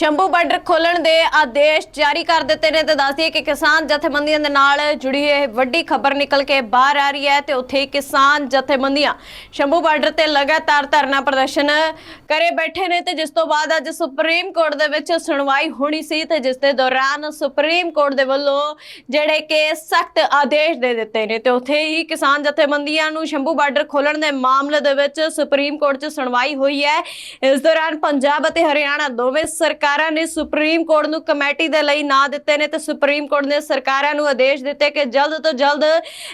Shambhu border ਖੋਲਣ ਦੇ ਆਦੇਸ਼ ਜਾਰੀ ਕਰ ਦਿੱਤੇ ਨੇ ਤੇ ਦੱਸਦੀਏ ਕਿ ਕਿਸਾਨ ਜਥੇਬੰਦੀਆਂ ਦੇ ਨਾਲ ਜੁੜੀ ਇਹ ਵੱਡੀ ਖਬਰ ਨਿਕਲ ਕੇ ਬਾਹਰ ਆ ਰਹੀ ਹੈ ਤੇ ਉੱਥੇ ਕਿਸਾਨ ਜਥੇਬੰਦੀਆਂ ਸ਼ੰਭੂ ਬਾਰਡਰ ਤੇ ਲਗਾਤਾਰ ਧਰਨਾ ਪ੍ਰਦਰਸ਼ਨ ਕਰੇ ਬੈਠੇ ਨੇ ਤੇ ਜਿਸ ਤੋਂ ਬਾਅਦ ਅੱਜ ਸੁਪਰੀਮ ਕੋਰਟ ਦੇ ਵਿੱਚ ਸੁਣਵਾਈ ਹੋਣੀ ਸੀ ਤੇ ਜਿਸ ਦੇ ਦੌਰਾਨ ਸੁਪਰੀਮ ਕੋਰਟ ਦੇ ਵੱਲੋਂ ਜਿਹੜੇ ਕਿ ਸਖਤ ਆਦੇਸ਼ ਦੇ ਦਿੱਤੇ ਨੇ ਤੇ ਉੱਥੇ ਹੀ ਕਿਸਾਨ ਜਥੇਬੰਦੀਆਂ ਨੂੰ ਸ਼ੰਭੂ ਬਾਰਡਰ ਖੋਲਣ ਦੇ ਮਾਮਲੇ ਦੇ ਵਿੱਚ ਸੁਪਰੀਮ ਕੋਰਟ 'ਚ ਸੁਣਵਾਈ ਹੋਈ ਹੈ। ਇਸ ਦੌਰਾਨ ਪੰਜਾਬ ਅਤੇ ਹਰਿਆਣਾ ਦੋਵੇਂ ਸਰਕਾਰ ਨੇ ਸੁਪਰੀਮ ਕੋਰਟ ਨੂੰ ਕਮੇਟੀ ਦੇ ਲਈ ਨਾਂ ਦਿੱਤੇ ਨੇ ਤੇ ਸੁਪਰੀਮ ਕੋਰਟ ਨੇ ਸਰਕਾਰਾਂ ਨੂੰ ਆਦੇਸ਼ ਦਿੱਤੇ ਕਿ ਜਲਦ ਤੋਂ ਜਲਦ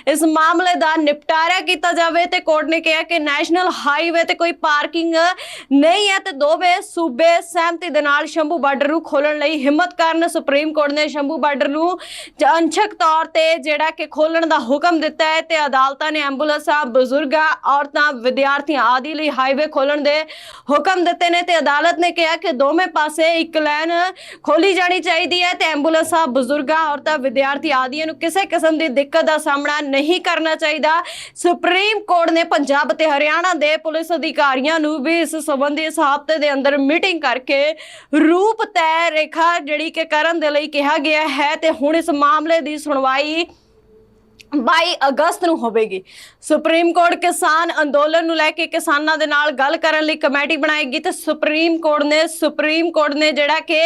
ਇਸ ਮਾਮਲੇ ਦਾ ਨਿਪਟਾਰਾ ਕੀਤਾ ਜਾਵੇ ਤੇ ਕੋਰਟ ਨੇ ਕਿਹਾ ਕਿ ਨੈਸ਼ਨਲ ਹਾਈਵੇ ਤੇ ਕੋਈ ਪਾਰਕਿੰਗ ਨਹੀਂ ਹੈ ਤੇ ਦੋਵੇਂ ਸੂਬੇ ਸਹਿਮਤੀ ਦੇ ਨਾਲ ਸ਼ੰਭੂ ਬਾਰਡਰ ਨੂੰ ਖੋਲਣ ਲਈ ਹਿੰਮਤ ਕਰਨ ਸੁਪਰੀਮ ਕੋਰਟ ਨੇ ਸ਼ੰਭੂ ਬਾਰਡਰ ਨੂੰ ਅੰਸ਼ਕ ਤੌਰ ਤੇ ਜਿਹੜਾ ਕਿ ਖੋਲਣ ਦਾ ਹੁਕਮ ਦਿੱਤਾ ਹੈ ਤੇ ਅਦਾਲਤਾਂ ਨੇ ਐਂਬੂਲੈਂਸਾਂ, ਬਜ਼ੁਰਗਾਂ, ਔਰਤਾਂ, ਵਿਦਿਆਰਥੀਆਂ ਆਦਿ ਲਈ ਹਾਈਵੇ ਖੋਲਣ ਦੇ ਹੁਕਮ ਦਿੱਤੇ ਨੇ ਤੇ ਅਦਾਲਤ ਨੇ ਕਿਹਾ ਕਿ ਦੋਵੇਂ ਪਾਸੇ ਇੱਕ ਖੋਲੀ ਜਾਣੀ ਚਾਹੀਦੀ ਹੈ ਤੇ ਐਂਬੂਲੈਂਸਾਂ ਬਜ਼ੁਰਗਾਂ, ਔਰਤਾਂ, ਵਿਦਿਆਰਥੀ ਆਦਿਆਂ ਨੂੰ ਕਿਸੇ ਕਿਸਮ ਦੀ ਦਿੱਕਤ ਦਾ ਸਾਹਮਣਾ ਨਹੀਂ ਕਰਨਾ ਚਾਹੀਦਾ। ਸੁਪਰੀਮ ਕੋਰਟ ਨੇ ਪੰਜਾਬ ਤੇ ਹਰਿਆਣਾ ਦੇ ਪੁਲਿਸ ਅਧਿਕਾਰੀਆਂ ਨੂੰ ਵੀ ਇਸ ਸੰਬੰਧੀ ਇਸ ਹਫ਼ਤੇ ਦੇ ਅੰਦਰ ਮੀਟਿੰਗ ਕਰਕੇ ਰੂਪ ਤੈਅ ਰੇਖਾ ਜਿਹੜੀ ਕਿ ਕਰਨ ਦੇ ਲਈ ਕਿਹਾ ਗਿਆ ਹੈ ਤੇ ਹੁਣ ਇਸ ਮਾਮਲੇ ਦੀ ਸੁਣਵਾਈ 22 ਅਗਸਤ ਨੂੰ ਹੋਵੇਗੀ। ਸੁਪਰੀਮ ਕੋਰਟ ਕਿਸਾਨ ਅੰਦੋਲਨ ਨੂੰ ਲੈ ਕੇ ਕਿਸਾਨਾਂ ਦੇ ਨਾਲ ਗੱਲ ਕਰਨ ਲਈ ਕਮੇਟੀ ਬਣਾਏਗੀ ਤੇ ਸੁਪਰੀਮ ਕੋਰਟ ਨੇ ਸੁਪਰੀਮ ਕੋਰਟ ਨੇ ਜਿਹੜਾ ਕਿ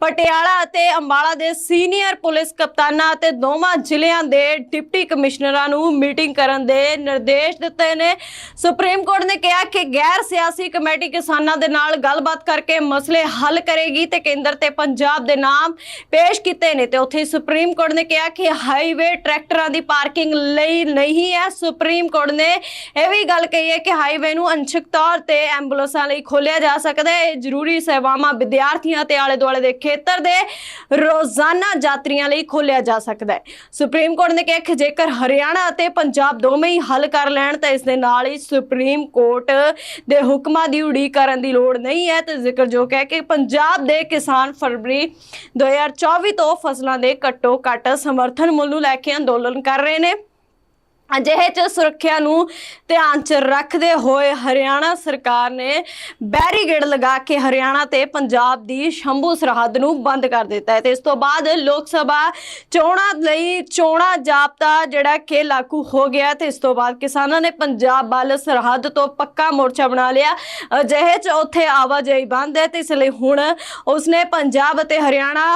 ਪਟਿਆਲਾ ਅਤੇ ਅੰਬਾਲਾ ਦੇ ਸੀਨੀਅਰ ਪੁਲਿਸ ਕਪਤਾਨਾਂ ਅਤੇ ਦੋਵਾਂ ਜ਼ਿਲ੍ਹਿਆਂ ਦੇ ਡਿਪਟੀ ਕਮਿਸ਼ਨਰਾਂ ਨੂੰ ਮੀਟਿੰਗ ਕਰਨ ਦੇ ਨਿਰਦੇਸ਼ ਦਿੱਤੇ ਨੇ। ਸੁਪਰੀਮ ਕੋਰਟ ਨੇ ਕਿਹਾ ਕਿ ਗੈਰ ਸਿਆਸੀ ਕਮੇਟੀ ਕਿਸਾਨਾਂ ਦੇ ਨਾਲ ਗੱਲਬਾਤ ਕਰਕੇ ਮਸਲੇ ਹੱਲ ਕਰੇਗੀ ਤੇ ਕੇਂਦਰ ਤੇ ਪੰਜਾਬ ਦੇ ਨਾਮ ਪੇਸ਼ ਕੀਤੇ ਨੇ ਤੇ ਉੱਥੇ ਸੁਪਰੀਮ ਕੋਰਟ ਨੇ ਕਿਹਾ ਕਿ ਹਾਈਵੇ ਟਰੈਕਟਰਾਂ ਦੀ ਪਾਰਕਿੰਗ ਲਈ ਨਹੀਂ ਹੈ। ਸੁਪਰੀਮ ਕੋਰਟ ਨੇ ਇਹ ਵੀ ਗੱਲ ਕਹੀ ਹੈ ਕਿ ਹਾਈਵੇ ਨੂੰ ਅੰਸ਼ਕ ਤੌਰ ਤੇ ਐਂਬੂਲੈਂਸਾਂ ਲਈ ਖੋਲਿਆ ਜਾ ਸਕਦਾ ਹੈ। ਇਹ ਜ਼ਰੂਰੀ ਸੇਵਾਵਾਂ ਵਿਦਿਆਰਥੀਆਂ ਤੇ ਆਲੇ ਦੁਆਲੇ ਦੇ ਖੇਤਰ ਦੇ ਰੋਜ਼ਾਨਾ ਯਾਤਰੀਆਂ ਲਈ ਖੋਲਿਆ ਜਾ ਸਕਦਾ ਹੈ। ਸੁਪਰੀਮ ਕੋਰਟ ਨੇ ਕਿਹਾ ਕਿ ਜੇਕਰ ਹਰਿਆਣਾ ਅਤੇ ਪੰਜਾਬ ਦੋਵੇਂ ਹੀ ਹੱਲ ਕਰ ਲੈਣ, ਤਾਂ ਇਸ ਦੇ ਨਾਲ ਹੀ ਸੁਪਰੀਮ ਕੋਰਟ ਦੇ ਹੁਕਮਾਂ ਦੀ ਉਡੀਕ ਕਰਨ ਦੀ ਲੋੜ ਨਹੀਂ ਹੈ ਤੇ ਜ਼ਿਕਰਯੋਗ ਹੈ ਕਿ ਪੰਜਾਬ ਦੇ ਕਿਸਾਨ ਫਰਵਰੀ 2024 ਤੋਂ ਫਸਲਾਂ ਦੇ ਘੱਟੋ ਘੱਟ ਸਮਰਥਨ ਮੁੱਲ ਨੂੰ ਲੈ ਕੇ ਅੰਦੋਲਨ ਕਰ ਰਹੇ ਨੇ ਅਜਿਹੇ ਚ ਸੁਰੱਖਿਆ ਨੂੰ ਧਿਆਨ ਚ ਰੱਖਦੇ ਹੋਏ ਹਰਿਆਣਾ ਸਰਕਾਰ ਨੇ ਬੈਰੀਗੇਡ ਲਗਾ ਕੇ ਹਰਿਆਣਾ ਤੇ ਪੰਜਾਬ ਦੀ ਸ਼ੰਭੂ ਸਰਹੱਦ ਨੂੰ ਬੰਦ ਕਰ ਦਿੱਤਾ ਹੈ ਤੇ ਇਸ ਤੋਂ ਬਾਅਦ ਲੋਕ ਸਭਾ ਚੋਣਾਂ ਲਈ ਚੋਣਾਂ ਜਾਬਤਾ ਜਿਹੜਾ ਕਿ ਲਾਗੂ ਹੋ ਗਿਆ ਤੇ ਇਸ ਤੋਂ ਬਾਅਦ ਕਿਸਾਨਾਂ ਨੇ ਪੰਜਾਬ ਵੱਲ ਸਰਹੱਦ ਤੋਂ ਪੱਕਾ ਮੋਰਚਾ ਬਣਾ ਲਿਆ। ਅਜਿਹੇ ਚ ਉੱਥੇ ਆਵਾਜਾਈ ਬੰਦ ਹੈ ਤੇ ਇਸ ਲਈ ਹੁਣ ਉਸਨੇ ਪੰਜਾਬ ਅਤੇ ਹਰਿਆਣਾ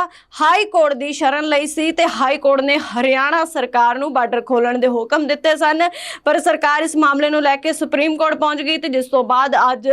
ਹਾਈ ਕੋਰਟ ਦੀ ਸ਼ਰਨ ਲਈ ਸੀ ਤੇ ਹਾਈ ਕੋਰਟ ਨੇ ਹਰਿਆਣਾ ਸਰਕਾਰ ਨੂੰ ਬਾਰਡਰ ਖੋਲਣ ਦੇ ਹੁਕਮ ਦਿੱਤੇ ਸਨ। ਪਰ ਸਰਕਾਰ ਇਸ ਮਾਮਲੇ ਨੂੰ ਲੈ ਕੇ ਸੁਪਰੀਮ ਕੋਰਟ ਪਹੁੰਚ ਗਈ ਤੇ ਜਿਸ ਤੋਂ ਬਾਅਦ ਅੱਜ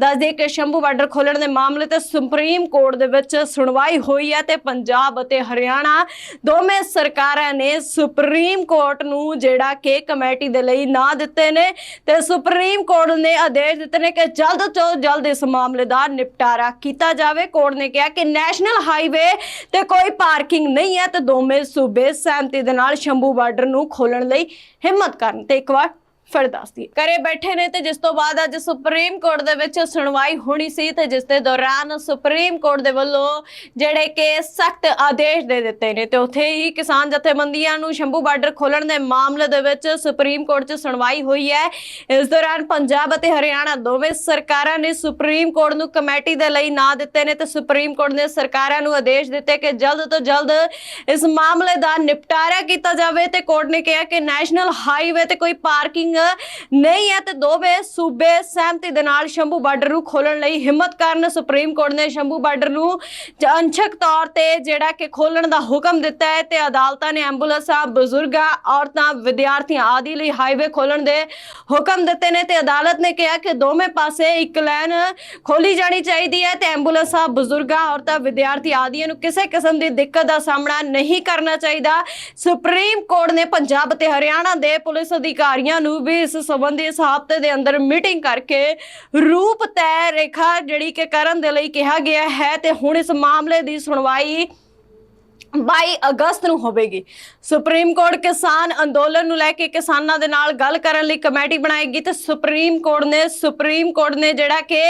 ਦੱਸਦੇ ਕਿ ਸ਼ੰਭੂ ਬਾਰਡਰ ਖੋਲਣ ਦੇ ਮਾਮਲੇ ਤੇ ਸੁਪਰੀਮ ਕੋਰਟ ਦੇ ਵਿੱਚ ਸੁਣਵਾਈ ਹੋਈ ਹੈ ਤੇ ਪੰਜਾਬ ਅਤੇ ਹਰਿਆਣਾ ਦੋਵੇਂ ਸਰਕਾਰਾਂ ਨੇ ਸੁਪਰੀਮ ਕੋਰਟ ਨੂੰ ਜਿਹੜਾ ਕਿ ਕਮੇਟੀ ਦੇ ਲਈ ਨਾ ਦਿੱਤੇ ਨੇ ਤੇ ਸੁਪਰੀਮ ਕੋਰਟ ਨੇ ਆਦੇਸ਼ ਦਿੱਤੇ ਨੇ ਕਿ ਜਲਦ ਤੋਂ ਜਲਦ ਇਸ ਮਾਮਲੇ ਦਾ ਨਿਪਟਾਰਾ ਕੀਤਾ ਜਾਵੇ। ਕੋਰਟ ਨੇ ਕਿਹਾ ਕਿ ਨੈਸ਼ਨਲ ਹਾਈਵੇ ਤੇ ਕੋਈ ਪਾਰਕਿੰਗ ਨਹੀਂ ਹੈ ਤੇ ਦੋਵੇਂ ਸੂਬੇ ਸਹਿਮਤੀ ਦੇ ਨਾਲ ਸ਼ੰਭੂ ਬਾਰਡਰ ਨੂੰ ਖੋਲਣ ਲਈ ਹਿੰਮਤ ਕਰਨ ਤੇ ਇੱਕ ਵਾਰ ਫਿਰ ਦੱਸਦੀ ਕਰੇ ਬੈਠੇ ਨੇ ਤੇ ਜਿਸ ਤੋਂ ਬਾਅਦ ਅੱਜ ਸੁਪਰੀਮ ਕੋਰਟ ਦੇ ਵਿੱਚ ਸੁਣਵਾਈ ਹੋਣੀ ਸੀ ਤੇ ਜਿਸ ਦੇ ਦੌਰਾਨ ਸੁਪਰੀਮ ਕੋਰਟ ਦੇ ਵੱਲੋਂ ਜਿਹੜੇ ਕਿ ਸਖਤ ਆਦੇਸ਼ ਦੇ ਦਿੱਤੇ ਨੇ ਤੇ ਉੱਥੇ ਹੀ ਕਿਸਾਨ ਜਥੇਬੰਦੀਆਂ ਨੂੰ ਸ਼ੰਭੂ ਬਾਰਡਰ ਖੋਲਣ ਦੇ ਮਾਮਲੇ ਦੇ ਵਿੱਚ ਸੁਪਰੀਮ ਕੋਰਟ 'ਚ ਸੁਣਵਾਈ ਹੋਈ ਹੈ। ਇਸ ਦੌਰਾਨ ਪੰਜਾਬ ਅਤੇ ਹਰਿਆਣਾ ਦੋਵੇਂ ਸਰਕਾਰਾਂ ਨੇ ਸੁਪਰੀਮ ਕੋਰਟ ਨੂੰ ਕਮੇਟੀ ਦੇ ਲਈ ਨਾਂ ਦਿੱਤੇ ਨੇ ਤੇ ਸੁਪਰੀਮ ਕੋਰਟ ਨੇ ਸਰਕਾਰਾਂ ਨੂੰ ਆਦੇਸ਼ ਦਿੱਤੇ ਕਿ ਜਲਦ ਤੋਂ ਜਲਦ ਇਸ ਮਾਮਲੇ ਦਾ ਨਿਪਟਾਰਾ ਕੀਤਾ ਜਾਵੇ ਤੇ ਕੋਰਟ ਨੇ ਕਿਹਾ ਕਿ ਨੈਸ਼ਨਲ ਹਾਈਵੇ ਤੇ ਕੋਈ ਪਾਰਕਿੰਗ ਨਹੀਂ ਹੈ ਤੇ ਦੋਵੇਂ ਸੂਬੇ ਸਹਿਮਤੀ ਦੇ ਨਾਲ ਸ਼ੰਭੂ ਬਾਰਡਰ ਨੂੰ ਖੋਲਣ ਲਈ ਹਿੰਮਤ ਕਰਨ ਸੁਪਰੀਮ ਕੋਰਟ ਨੇ ਸ਼ੰਭੂ ਬਾਰਡਰ ਨੂੰ ਅੰਸ਼ਕ ਤੌਰ ਤੇ ਜਿਹੜਾ ਕਿ ਖੋਲਣ ਦਾ ਹੁਕਮ ਦਿੱਤਾ ਹੈ ਤੇ ਅਦਾਲਤਾਂ ਨੇ ਐਂਬੂਲੈਂਸਾਂ, ਬਜ਼ੁਰਗਾਂ, ਔਰਤਾਂ, ਵਿਦਿਆਰਥੀਆਂ ਆਦਿ ਲਈ ਹਾਈਵੇ ਖੋਲਣ ਦੇ ਹੁਕਮ ਦਿੱਤੇ ਨੇ ਤੇ ਅਦਾਲਤ ਨੇ ਕਿਹਾ ਕਿ ਦੋਵੇਂ ਪਾਸੇ ਇੱਕ ਲਾਈਨ ਖੋਲੀ ਜਾਣੀ ਚਾਹੀਦੀ ਹੈ ਤੇ ਐਂਬੂਲੈਂਸਾਂ, ਬਜ਼ੁਰਗਾਂ, ਔਰਤਾਂ, ਵਿਦਿਆਰਥੀ ਆਦਿਆਂ ਨੂੰ ਕਿਸੇ ਕਿਸਮ ਦੀ ਦਿੱਕਤ ਦਾ ਸਾਹਮਣਾ ਨਹੀਂ ਕਰਨਾ ਚਾਹੀਦਾ। ਸੁਪਰੀਮ ਕੋਰਟ ਨੇ ਪੰਜਾਬ ਤੇ ਹਰਿਆਣਾ ਦੇ ਪੁਲਿਸ ਅਧਿਕਾਰੀਆਂ ਨੂੰ ਵੀ ਇਸ ਸੰਬੰਧੀ ਇਸ ਹਫ਼ਤੇ ਦੇ ਅੰਦਰ ਮੀਟਿੰਗ ਕਰਕੇ ਰੂਪ ਤੈਅ ਰੇਖਾ ਜਿਹੜੀ ਕਿ ਕਰਨ ਦੇ ਲਈ ਕਿਹਾ ਗਿਆ ਹੈ ਤੇ ਹੁਣ ਇਸ ਮਾਮਲੇ ਦੀ ਸੁਣਵਾਈ 22 ਅਗਸਤ ਨੂੰ ਹੋਵੇਗੀ। ਸੁਪਰੀਮ ਕੋਰਟ ਕਿਸਾਨ ਅੰਦੋਲਨ ਨੂੰ ਲੈ ਕੇ ਕਿਸਾਨਾਂ ਦੇ ਨਾਲ ਗੱਲ ਕਰਨ ਲਈ ਕਮੇਟੀ ਬਣਾਏਗੀ ਤੇ ਸੁਪਰੀਮ ਕੋਰਟ ਨੇ ਸੁਪਰੀਮ ਕੋਰਟ ਨੇ ਜਿਹੜਾ ਕਿ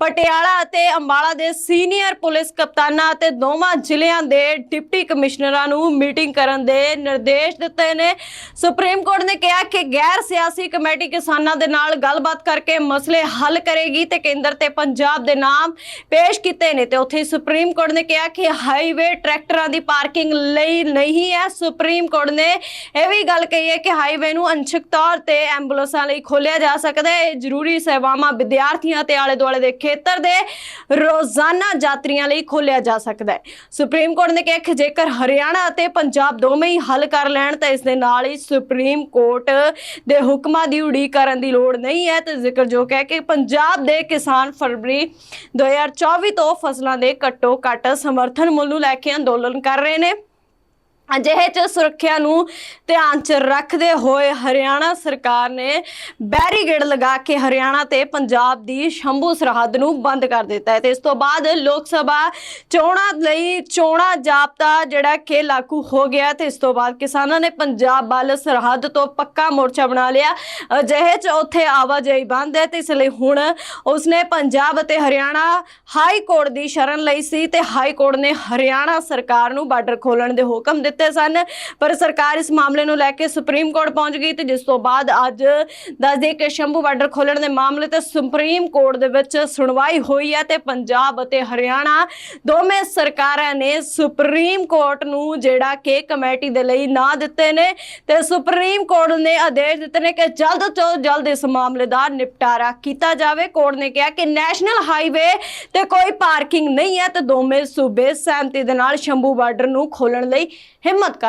ਪਟਿਆਲਾ ਅਤੇ ਅੰਬਾਲਾ ਦੇ ਸੀਨੀਅਰ ਪੁਲਿਸ ਕਪਤਾਨਾਂ ਅਤੇ ਦੋਵਾਂ ਜ਼ਿਲ੍ਹਿਆਂ ਦੇ ਡਿਪਟੀ ਕਮਿਸ਼ਨਰਾਂ ਨੂੰ ਮੀਟਿੰਗ ਕਰਨ ਦੇ ਨਿਰਦੇਸ਼ ਦਿੱਤੇ ਨੇ। ਸੁਪਰੀਮ ਕੋਰਟ ਨੇ ਕਿਹਾ ਕਿ ਗੈਰ ਸਿਆਸੀ ਕਮੇਟੀ ਕਿਸਾਨਾਂ ਦੇ ਨਾਲ ਗੱਲਬਾਤ ਕਰਕੇ ਮਸਲੇ ਹੱਲ ਕਰੇਗੀ ਤੇ ਕੇਂਦਰ ਤੇ ਪੰਜਾਬ ਦੇ ਨਾਮ ਪੇਸ਼ ਕੀਤੇ ਨੇ ਤੇ ਉੱਥੇ ਸੁਪਰੀਮ ਕੋਰਟ ਨੇ ਕਿਹਾ ਕਿ ਹਾਈਵੇ ਟਰੈਕਟਰਾਂ ਦੀ ਪਾਰਕਿੰਗ ਲਈ ਨਹੀਂ ਹੈ। ਸੁਪਰੀਮ ਕੋਰਟ ਨੇ ਇਹ ਵੀ ਗੱਲ ਕਹੀ ਹੈ ਕਿ ਹਾਈਵੇ ਨੂੰ ਅੰਸ਼ਕ ਤੌਰ ਤੇ ਐਂਬੂਲੈਂਸਾਂ ਲਈ ਖੋਲਿਆ ਜਾ ਸਕਦਾ ਹੈ। ਇਹ ਜ਼ਰੂਰੀ ਸੇਵਾਵਾਂ ਵਿਦਿਆਰਥੀਆਂ ਤੇ ਆਲੇ ਦੁਆਲੇ ਦੇ ਖੇਤਰ ਦੇ ਰੋਜ਼ਾਨਾ ਯਾਤਰੀਆਂ ਲਈ ਖੋਲਿਆ ਜਾ ਸਕਦਾ ਹੈ। ਸੁਪਰੀਮ ਕੋਰਟ ਨੇ ਕਿਹਾ ਕਿ ਜੇਕਰ ਹਰਿਆਣਾ ਅਤੇ ਪੰਜਾਬ ਦੋਵੇਂ ਹੀ ਹੱਲ ਕਰ ਲੈਣ, ਤਾਂ ਇਸ ਦੇ ਨਾਲ ਹੀ ਸੁਪਰੀਮ ਕੋਰਟ ਦੇ ਹੁਕਮਾਂ ਦੀ ਉਡੀਕ ਕਰਨ ਦੀ ਲੋੜ ਨਹੀਂ ਹੈ। ਤੇ ਜ਼ਿਕਰਯੋਗ ਹੈ ਕਿ ਪੰਜਾਬ ਦੇ ਕਿਸਾਨ ਫਰਵਰੀ 2024 ਤੋਂ ਫਸਲਾਂ ਦੇ ਘੱਟੋ ਘੱਟ ਸਮਰਥਨ ਮੁੱਲ ਨੂੰ ਲੈ ਕੇ ਅੰਦੋਲਨ ਕਰ ਰਹੇ ਨੇ ਅਜਿਹੇ ਚ ਸੁਰੱਖਿਆ ਨੂੰ ਧਿਆਨ ਚ ਰੱਖਦੇ ਹੋਏ ਹਰਿਆਣਾ ਸਰਕਾਰ ਨੇ ਬੈਰੀਗੇਡ ਲਗਾ ਕੇ ਹਰਿਆਣਾ ਤੇ ਪੰਜਾਬ ਦੀ ਸ਼ੰਭੂ ਸਰਹੱਦ ਨੂੰ ਬੰਦ ਕਰ ਦਿੱਤਾ ਹੈ ਤੇ ਇਸ ਤੋਂ ਬਾਅਦ ਲੋਕ ਸਭਾ ਚੋਣਾਂ ਲਈ ਚੋਣਾਂ ਜਾਬਤਾ ਜਿਹੜਾ ਕਿ ਲਾਗੂ ਹੋ ਗਿਆ ਤੇ ਇਸ ਤੋਂ ਬਾਅਦ ਕਿਸਾਨਾਂ ਨੇ ਪੰਜਾਬ ਵੱਲ ਸਰਹੱਦ ਤੋਂ ਪੱਕਾ ਮੋਰਚਾ ਬਣਾ ਲਿਆ। ਅਜਿਹੇ ਚ ਉੱਥੇ ਆਵਾਜਾਈ ਬੰਦ ਹੈ ਤੇ ਇਸ ਲਈ ਹੁਣ ਉਸਨੇ ਪੰਜਾਬ ਅਤੇ ਹਰਿਆਣਾ ਹਾਈ ਕੋਰਟ ਦੀ ਸ਼ਰਨ ਲਈ ਸੀ ਤੇ ਹਾਈ ਕੋਰਟ ਨੇ ਹਰਿਆਣਾ ਸਰਕਾਰ ਨੂੰ ਬਾਰਡਰ ਖੋਲਣ ਦੇ ਹੁਕਮ ਦਿੱਤੇ ਸਨ। ਪਰ ਸਰਕਾਰ ਇਸ ਮਾਮਲੇ ਨੂੰ ਲੈ ਕੇ ਸੁਪਰੀਮ ਕੋਰਟ ਪਹੁੰਚ ਗਈ ਤੇ ਜਿਸ ਤੋਂ ਬਾਅਦ ਅੱਜ ਦੱਸਦੇ ਕਿ ਸ਼ੰਭੂ ਬਾਰਡਰ ਖੋਲਣ ਦੇ ਮਾਮਲੇ ਤੇ ਸੁਪਰੀਮ ਕੋਰਟ ਦੇ ਵਿੱਚ ਸੁਣਵਾਈ ਹੋਈ ਹੈ ਤੇ ਪੰਜਾਬ ਅਤੇ ਹਰਿਆਣਾ ਦੋਵੇਂ ਸਰਕਾਰਾਂ ਨੇ ਸੁਪਰੀਮ ਕੋਰਟ ਨੂੰ ਜਿਹੜਾ ਕਿ ਕਮੇਟੀ ਦੇ ਲਈ ਨਾ ਦਿੱਤੇ ਨੇ ਤੇ ਸੁਪਰੀਮ ਕੋਰਟ ਨੇ ਆਦੇਸ਼ ਦਿੱਤੇ ਨੇ ਕਿ ਜਲਦ ਤੋਂ ਜਲਦ ਇਸ ਮਾਮਲੇ ਦਾ ਨਿਪਟਾਰਾ ਕੀਤਾ ਜਾਵੇ। ਕੋਰਟ ਨੇ ਕਿਹਾ ਕਿ ਨੈਸ਼ਨਲ ਹਾਈਵੇ ਤੇ ਕੋਈ ਪਾਰਕਿੰਗ ਨਹੀਂ ਹੈ ਤੇ ਦੋਵੇਂ ਸੂਬੇ ਸਹਿਮਤੀ ਦੇ ਨਾਲ ਸ਼ੰਭੂ ਬਾਰਡਰ ਨੂੰ ਖੋਲਣ ਲਈ ਹਿੰਮਤ ਕਰਨ